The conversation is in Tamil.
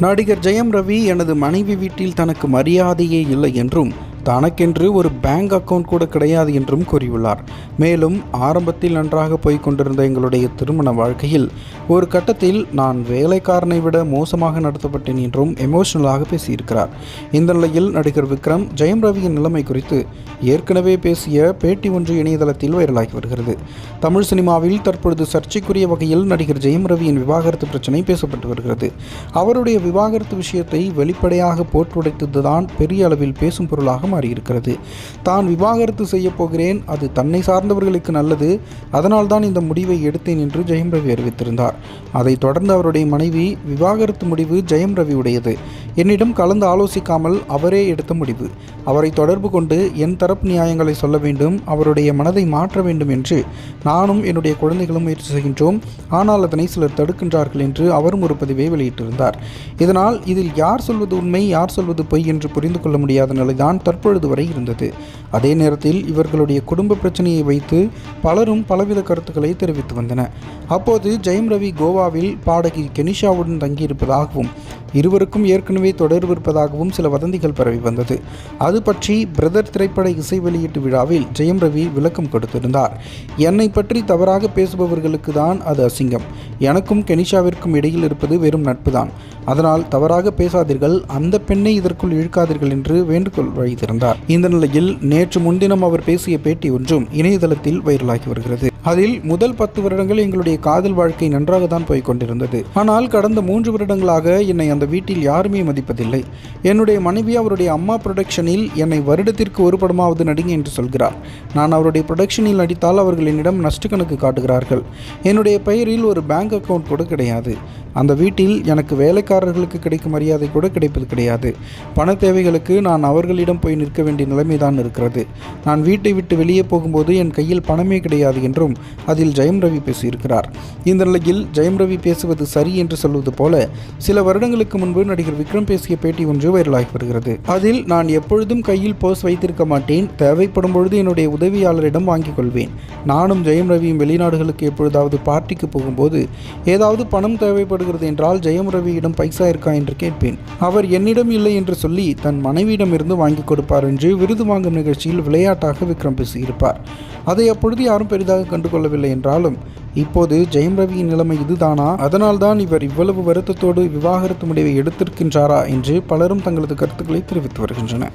நடிகர் ஜெயம் ரவி எனது மனைவி வீட்டில் தனக்கு மரியாதையே இல்லை என்றும் தனக்கென்று ஒரு பேங்க் அக்கவுண்ட் கூட கிடையாது என்றும் கூறியுள்ளார். மேலும் ஆரம்பத்தில் நன்றாக போய்க் கொண்டிருந்த எங்களுடைய திருமண வாழ்க்கையில் ஒரு கட்டத்தில் நான் வேலைக்காரனை விட மோசமாக நடத்தப்பட்டேன் என்றும் எமோஷனலாக பேசியிருக்கிறார். இந்த நிலையில் நடிகர் விக்ரம் ஜெயம் ரவியின் நிலைமை குறித்து ஏற்கனவே பேசிய பேட்டி ஒன்று இணையதளத்தில் வைரலாகி வருகிறது. தமிழ் சினிமாவில் தற்பொழுது சர்ச்சைக்குரிய வகையில் நடிகர் ஜெயம் ரவியின் விவாகரத்து பிரச்சனை பேசப்பட்டு வருகிறது. அவருடைய விவாகரத்து விஷயத்தை வெளிப்படையாக போற்றுடைத்ததுதான் பெரிய அளவில் பேசும் பொருளாக மாறியிருக்கிறது தான் விவாகரத்து செய்ய போகிறேன் அது தன்னை சார்ந்தவர்களுக்கு நல்லது. அதனால்தான் இந்த முடிவை எடுத்தேன் என்று ஜெயம் ரவி அறிவித்திருந்தார். அதைத் தொடர்ந்து அவருடைய மனைவி விவாகரத்து முடிவு ஜெயம் ரவியுடையது. என்னிடம் கலந்து ஆலோசிக்காமல் அவரே எடுத்த முடிவு. அவரை தொடர்பு கொண்டு என் தரப்பு நியாயங்களை சொல்ல வேண்டும் அவருடைய மனதை மாற்ற வேண்டும் என்று நானும் என்னுடைய குழந்தைகளும் முயற்சி செய்கின்றோம். ஆனால் அதனை சிலர் தடுக்கின்றார்கள் என்று அவரும் ஒரு பதிவை வெளியிட்டிருந்தார். இதனால் இதில் யார் சொல்வது உண்மை யார் சொல்வது பொய் என்று புரிந்து கொள்ள முடியாத நிலைதான் தற்பொழுது வரை இருந்தது. அதே நேரத்தில் இவர்களுடைய குடும்ப பிரச்சனையை வைத்து பலரும் பலவித கருத்துக்களை தெரிவித்து வந்தன. அப்போது ஜெயம் ரவி கோவாவில் பாடகி கெனிஷாவுடன் தங்கியிருப்பதாகவும் இருவருக்கும் ஏற்கனவே தொடர்பு இருப்பதாகவும் சில வதந்திகள் பரவி வந்தது. அது பற்றி பிரதர் திரைப்பட இசை வெளியீட்டு விழாவில் ஜெயம் ரவி விளக்கம் கொடுத்திருந்தார். என்னை பற்றி தவறாக பேசுபவர்களுக்கு தான் அது அசிங்கம். எனக்கும் கெனிஷாவிற்கும் இடையில் இருப்பது வெறும் நட்புதான். அதனால் தவறாக பேசாதீர்கள். அந்த பெண்ணை இதற்குள் இழுக்காதீர்கள் என்று வேண்டுகோள் வைத்திருந்தார். இந்த நிலையில் நேற்று முன்தினம் அவர் பேசிய பேட்டி ஒன்றும் இணையதளத்தில் வைரலாகி வருகிறது. அதில் முதல் பத்து வருடங்கள் எங்களுடைய காதல் வாழ்க்கை நன்றாக தான் போய் கொண்டிருந்தது. ஆனால் கடந்த மூன்று வருடங்களாக என்னை அந்த வீட்டில் யாருமே மதிப்பதில்லை. என்னுடைய மனைவி அவருடைய அம்மா புரொடக்ஷனில் என்னை வருடத்திற்கு ஒரு படமாவது நடிங்க என்று சொல்கிறார். நான் அவருடைய புரொடக்ஷனில் நடித்தால் அவர்கள் என்னிடம் நஷ்ட கணக்கு காட்டுகிறார்கள். என்னுடைய பெயரில் ஒரு பேங்க் அக்கவுண்ட் கூட கிடையாது. அந்த வீட்டில் எனக்கு வேலைக்காரர்களுக்கு கிடைக்கும் மரியாதை கூட கிடைப்பது கிடையாது. பண தேவைகளுக்கு நான் அவர்களிடம் போய் நிற்க வேண்டிய நிலைமைதான் இருக்கிறது. நான் வீட்டை விட்டு வெளியே போகும்போது என் கையில் பணமே கிடையாது என்றும் அதில் ஜெயம் ரவி பேசியிருக்கிறார். இந்த நிலையில் ஜெயம் ரவி பேசுவது சரி என்று சொல்வது போல சில வருடங்களுக்கு முன்பு நடிகர் விக்ரம் பேசிய பேட்டி ஒன்று வைரலாகி வருகிறது. அதில் நான் எப்பொழுதும் கையில் போஸ் வைத்திருக்க மாட்டேன். தேவைப்படும் பொழுது என்னுடைய உதவியாளரிடம் வாங்கிக் கொள்வேன். நானும் ஜெயம் ரவியும் வெளிநாடுகளுக்கு எப்பொழுதாவது பார்ட்டிக்கு போகும்போது ஏதாவது பணம் தேவைப்படும் தேவைப்படுகிறது என்றால் ஜெயம் ரவியிடம் பைசா இருக்கா என்று கேட்பேன். அவர் என்னிடம் இல்லை என்று சொல்லி தன் மனைவியிடமிருந்து வாங்கி கொடுப்பார் என்று விருது வாங்கும் நிகழ்ச்சியில் விளையாட்டாக விக்ரம் பேசியிருப்பார். அதை அப்பொழுது யாரும் பெரிதாக கண்டுகொள்ளவில்லை என்றாலும் இப்போது ஜெயம் ரவியின் நிலைமை இதுதானா? அதனால்தான் இவர் இவ்வளவு வருத்தத்தோடு விவாகரத்து முடிவை எடுத்திருக்கின்றாரா என்று பலரும் தங்களது கருத்துக்களை தெரிவித்து வருகின்றனர்.